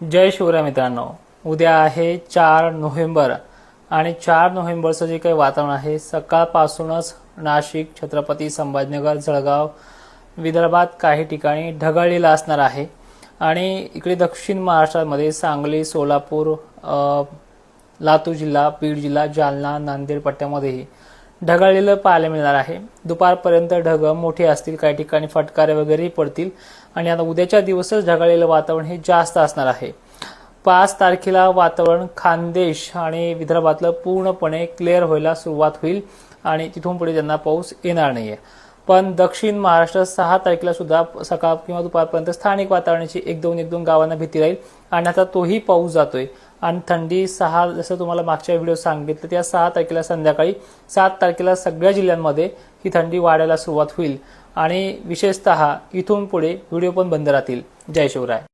जय शिवराय मित्रांनो. उद्या आहे चार नोव्हेंबर आणि चार नोव्हेंबरचं जे काही वातावरण आहे सकाळपासूनच नाशिक छत्रपती संभाजीनगर जळगाव विदर्भात काही ठिकाणी ढगाळलेलं असणार आहे. आणि इकडे दक्षिण महाराष्ट्रामध्ये सांगली सोलापूर लातूर जिल्हा बीड जिल्हा जालना नांदेड पट्ट्यामध्येही ढगाळलेलं पाहायला मिळणार आहे. दुपारपर्यंत ढग मोठे असतील काही ठिकाणी फटकारे वगैरेही पडतील आणि आता उद्याच्या दिवसच ढगाळलेलं वातावरण हे जास्त असणार आहे. पाच तारखेला वातावरण खानदेश आणि विदर्भातलं पूर्णपणे क्लिअर व्हायला सुरुवात होईल आणि तिथून पुढे त्यांना पाऊस येणार नाहीये. पण दक्षिण महाराष्ट्र सहा तारखेला सुद्धा सकाळ किंवा दुपारपर्यंत स्थानिक वातावरणाची एक दोन एक दोन गावांना भीती राहील आणि आता तोही पाऊस जातोय. आणि थंडी सहा जसं तुम्हाला मागच्या व्हिडिओ सांगितलं त्या सहा तारखेला संध्याकाळी सात तारखेला सगळ्या जिल्ह्यांमध्ये ही थंडी वाढायला सुरुवात होईल. आणि विशेषतः इथून पुढे व्हिडिओ पण बंद राहतील. जय शिवराय.